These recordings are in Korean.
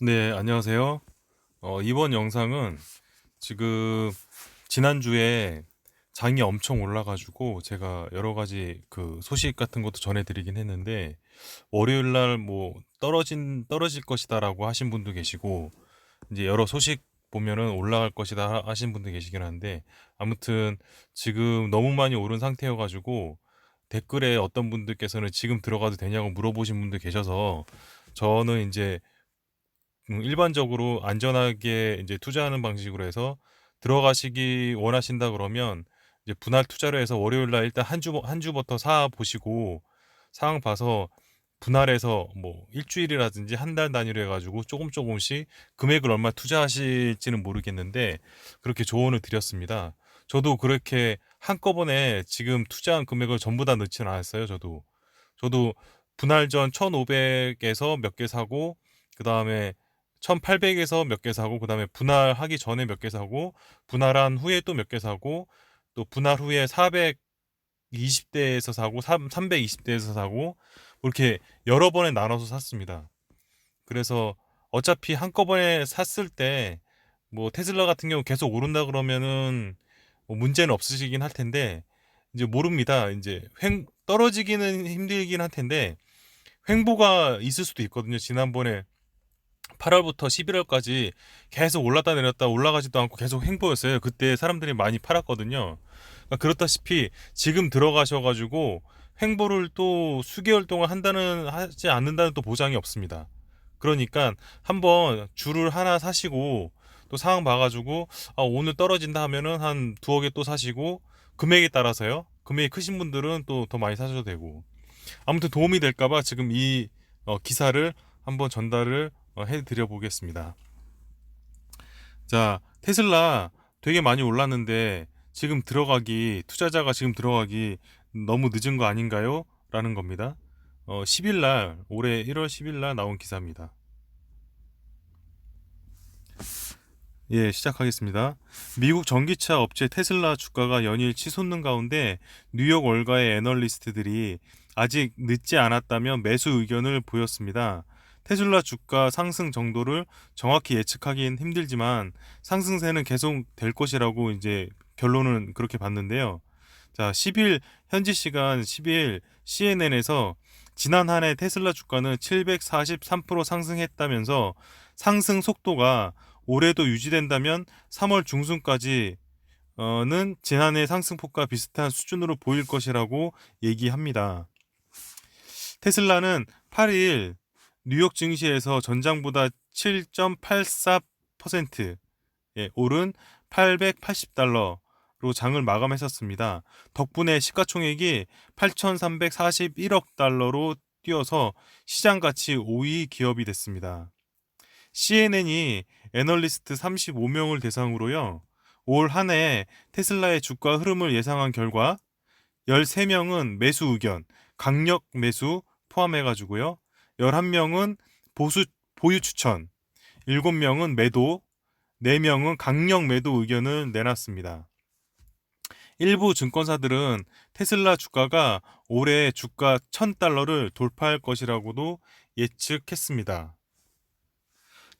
네, 안녕하세요. 어, 이번 영상은 지금 지난주에 장이 엄청 올라가지고 제가 여러 가지 그 소식 같은 것도 전해드리긴 했는데 월요일 날 뭐 떨어진 떨어질 것이다라고 하신 분도 계시고 이제 여러 소식 보면은 올라갈 것이다 하- 하신 분도 계시긴 한데 아무튼 지금 너무 많이 오른 상태여가지고 댓글에 어떤 분들께서는 지금 들어가도 되냐고 물어보신 분들 계셔서 저는 이제 음, 일반적으로 안전하게 이제 투자하는 방식으로 해서 들어가시기 원하신다 그러면 이제 분할 투자로 해서 월요일 날 일단 한 주, 한 주부터 사 보시고 상황 봐서 분할해서 뭐 일주일이라든지 한달 단위로 해 가지고 조금 조금씩 금액을 얼마 투자하실지는 모르겠는데 그렇게 조언을 드렸습니다. 저도 그렇게 한꺼번에 지금 투자한 금액을 전부 다 넣지는 않았어요. 저도 저도 분할 전 1,500 에서 몇 개 사고 그 다음에 1800에서 몇 개 사고 그다음에 분할하기 전에 몇 개 사고 분할한 후에 또 몇 개 사고 또 분할 후에 420대에서 사고 320대에서 사고 뭐 이렇게 여러 번에 나눠서 샀습니다. 그래서 어차피 한꺼번에 샀을 때 뭐 테슬라 같은 경우 계속 오른다 그러면은 뭐 문제는 없으시긴 할 텐데 이제 모릅니다. 이제 횡 떨어지기는 힘들긴 할 텐데 횡보가 있을 수도 있거든요. 지난번에 8월부터 11월까지 계속 올랐다 내렸다 올라가지도 않고 계속 횡보였어요. 그때 사람들이 많이 팔았거든요. 그러니까 그렇다시피 지금 들어가셔가지고 횡보를 또 수개월 동안 한다는 하지 않는다는 또 보장이 없습니다. 그러니까 한번 줄을 하나 사시고 또 상황 봐가지고 아, 오늘 떨어진다 하면은 한 두어 개 또 사시고 금액에 따라서요. 금액이 크신 분들은 또 더 많이 사셔도 되고 아무튼 도움이 될까봐 지금 이 어, 기사를 한번 전달을 어, 해드려 보겠습니다. 자, 테슬라 되게 많이 올랐는데 지금 들어가기, 투자자가 지금 들어가기 너무 늦은 거 아닌가요? 라는 겁니다. 어, 10일 날, 올해 1월 10일 날 나온 기사입니다. 예, 시작하겠습니다. 미국 전기차 업체 테슬라 주가가 연일 치솟는 가운데 뉴욕 월가의 애널리스트들이 아직 늦지 않았다면 매수 의견을 보였습니다. 테슬라 주가 상승 정도를 정확히 예측하기는 힘들지만 상승세는 계속 될 것이라고 이제 결론은 그렇게 봤는데요. 자, 10일 현지 시간 10일 CNN에서 지난 한 해 테슬라 주가는 743% 상승했다면서 상승 속도가 올해도 유지된다면 3월 중순까지는 지난해 상승폭과 비슷한 수준으로 보일 것이라고 얘기합니다. 테슬라는 8일 뉴욕 증시에서 전장보다 7.84% 예, 오른 880달러로 장을 마감했었습니다. 덕분에 시가총액이 8,341억 달러로 뛰어서 시장 가치 5위 기업이 됐습니다. CNN이 애널리스트 35명을 대상으로요. 올 한 해 테슬라의 주가 흐름을 예상한 결과 13명은 매수 의견, 강력 매수 포함해 가지고요. 11명은 보수 보유 추천, 7명은 매도, 4명은 강력 매도 의견을 내놨습니다. 일부 증권사들은 테슬라 주가가 올해 주가 1000달러를 돌파할 것이라고도 예측했습니다.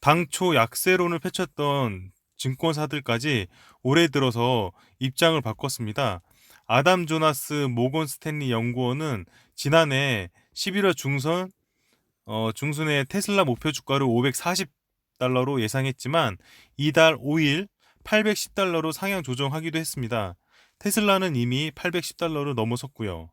당초 약세론을 펼쳤던 증권사들까지 올해 들어서 입장을 바꿨습니다. 아담 조나스 모건 스탠리 연구원은 지난해 11월 중선 어, 중순에 테슬라 목표 주가를 540달러로 예상했지만 이달 5일 810달러로 상향 조정하기도 했습니다. 테슬라는 이미 810달러를 넘어섰고요.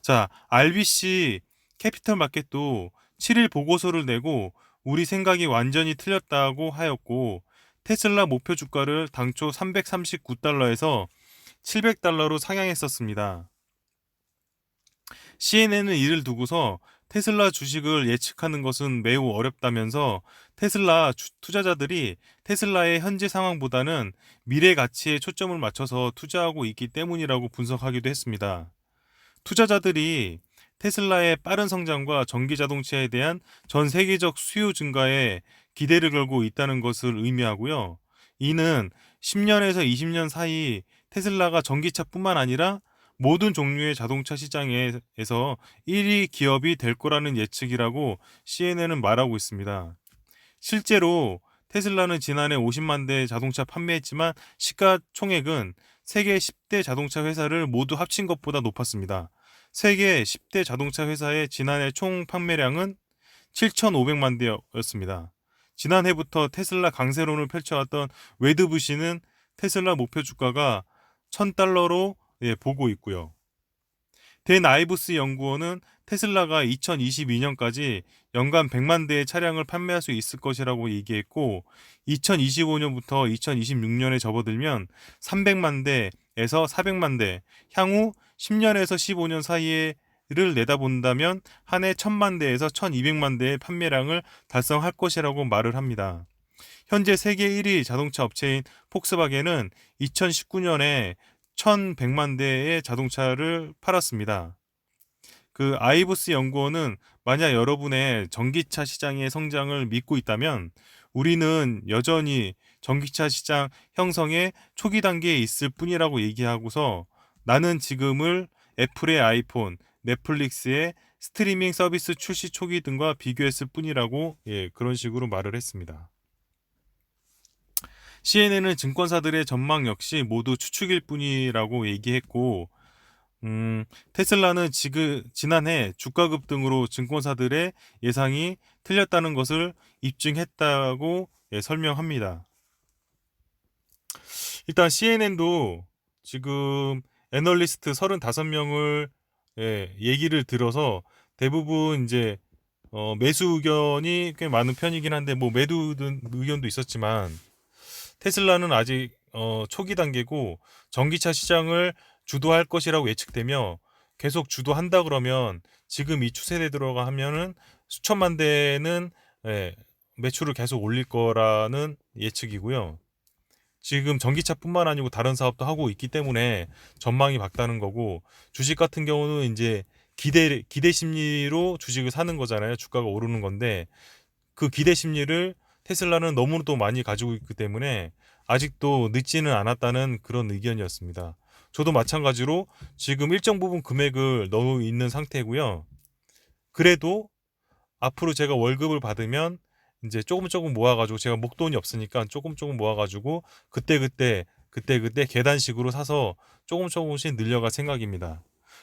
자, RBC 캐피털 마켓도 7일 보고서를 내고 우리 생각이 완전히 틀렸다고 하였고 테슬라 목표 주가를 당초 339달러에서 700달러로 상향했었습니다. CNN은 이를 두고서 테슬라 주식을 예측하는 것은 매우 어렵다면서 테슬라 투자자들이 테슬라의 현재 상황보다는 미래 가치에 초점을 맞춰서 투자하고 있기 때문이라고 분석하기도 했습니다. 투자자들이 테슬라의 빠른 성장과 전기 자동차에 대한 전 세계적 수요 증가에 기대를 걸고 있다는 것을 의미하고요. 이는 10년에서 20년 사이 테슬라가 전기차뿐만 아니라 모든 종류의 자동차 시장에서 1위 기업이 될 거라는 예측이라고 CNN은 말하고 있습니다. 실제로 테슬라는 지난해 50만 대 자동차 판매했지만 시가 총액은 세계 10대 자동차 회사를 모두 합친 것보다 높았습니다. 세계 10대 자동차 회사의 지난해 총 판매량은 7,500만 대였습니다. 지난해부터 테슬라 강세론을 펼쳐왔던 웨드부시는 테슬라 목표 주가가 1000달러로 예, 보고 있고요. 댄 아이브스 연구원은 테슬라가 2022년까지 연간 100만 대의 차량을 판매할 수 있을 것이라고 얘기했고 2025년부터 2026년에 접어들면 300만 대에서 400만 대, 향후 10년에서 15년 사이에를 내다본다면 한 해 1000만 대에서 1200만 대의 판매량을 달성할 것이라고 말을 합니다. 현재 세계 1위 자동차 업체인 폭스바겐은 2019년에 1100만 대의 자동차를 팔았습니다. 그 아이브스 연구원은 만약 여러분의 전기차 시장의 성장을 믿고 있다면 우리는 여전히 전기차 시장 형성의 초기 단계에 있을 뿐이라고 얘기하고서 나는 지금을 애플의 아이폰, 넷플릭스의 스트리밍 서비스 출시 초기 등과 비교했을 뿐이라고 예, 그런 식으로 말을 했습니다. CNN은 증권사들의 전망 역시 모두 추측일 뿐이라고 얘기했고 음, 테슬라는 지금 지난해 주가 급등으로 증권사들의 예상이 틀렸다는 것을 입증했다고 예, 설명합니다. 일단 CNN도 지금 애널리스트 35명을 예, 얘기를 들어서 대부분 이제 어, 매수 의견이 꽤 많은 편이긴 한데 뭐 매도 의견도 있었지만 테슬라는 아직 어, 초기 단계고 전기차 시장을 주도할 것이라고 예측되며 계속 주도한다 그러면 지금 이 추세대로가 하면은 수천만 대는 예, 매출을 계속 올릴 거라는 예측이고요. 지금 전기차뿐만 아니고 다른 사업도 하고 있기 때문에 전망이 밝다는 거고 주식 같은 경우는 이제 기대 기대 심리로 주식을 사는 거잖아요. 주가가 오르는 건데 그 기대 심리를 테슬라는 너무도 많이 가지고 있기 때문에 아직도 늦지는 않았다는 그런 의견이었습니다. 저도 마찬가지로 지금 일정 부분 금액을 넣어 있는 상태고요. 그래도 앞으로 제가 월급을 받으면 이제 조금 조금 모아가지고 제가 목돈이 없으니까 조금 조금 모아가지고 그때 그때 그때 그때 계단식으로 사서 조금 조금씩 늘려갈 생각입니다.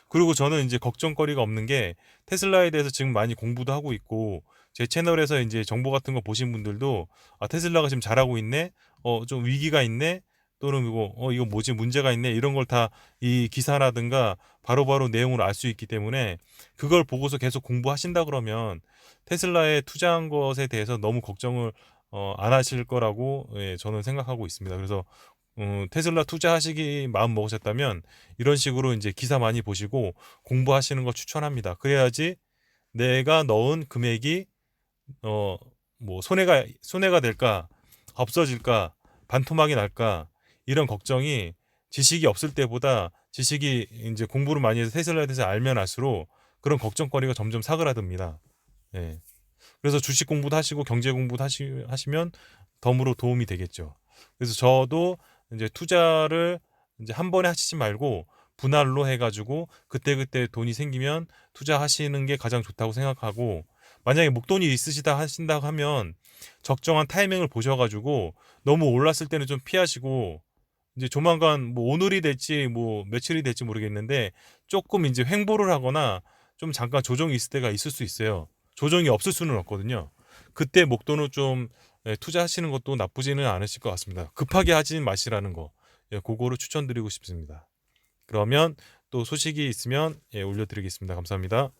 그리고 저는 이제 걱정거리가 없는 게 테슬라에 대해서 지금 많이 공부도 하고 있고 제 채널에서 이제 정보 같은 거 보신 분들도 아 테슬라가 지금 잘하고 있네, 어 좀 위기가 있네, 또는 이거 어 이거 뭐지 문제가 있네 이런 걸 다 이 기사라든가 바로 바로 내용을 알 수 있기 때문에 그걸 보고서 계속 공부하신다 그러면 테슬라에 투자한 것에 대해서 너무 걱정을 어, 안 하실 거라고 예, 저는 생각하고 있습니다. 그래서 음, 테슬라 투자하시기 마음 먹으셨다면 이런 식으로 이제 기사 많이 보시고 공부하시는 거 추천합니다. 그래야지 내가 넣은 금액이 어 뭐 손해가 손해가 될까 없어질까 반토막이 날까 이런 걱정이 지식이 없을 때보다 지식이 이제 공부를 많이 해서 테슬라에 대해서 알면 알수록 그런 걱정거리가 점점 사그라듭니다. 예. 그래서 주식 공부도 하시고 경제 공부도 하시, 하시면 덤으로 도움이 되겠죠. 그래서 저도 이제 투자를 이제 한 번에 하시지 말고 분할로 해가지고 그때그때 돈이 생기면 투자하시는 게 가장 좋다고 생각하고 만약에 목돈이 있으시다 하신다 하면 적정한 타이밍을 보셔가지고 너무 올랐을 때는 좀 피하시고 이제 조만간 뭐 오늘이 될지 뭐 며칠이 될지 모르겠는데 조금 이제 횡보를 하거나 좀 잠깐 조정이 있을 때가 있을 수 있어요. 조정이 없을 수는 없거든요. 그때 목돈을 좀 예, 투자하시는 것도 나쁘지는 않으실 것 같습니다. 급하게 하지 마시라는 거. 예, 그거를 추천드리고 싶습니다. 그러면 또 소식이 있으면 예, 올려드리겠습니다. 감사합니다.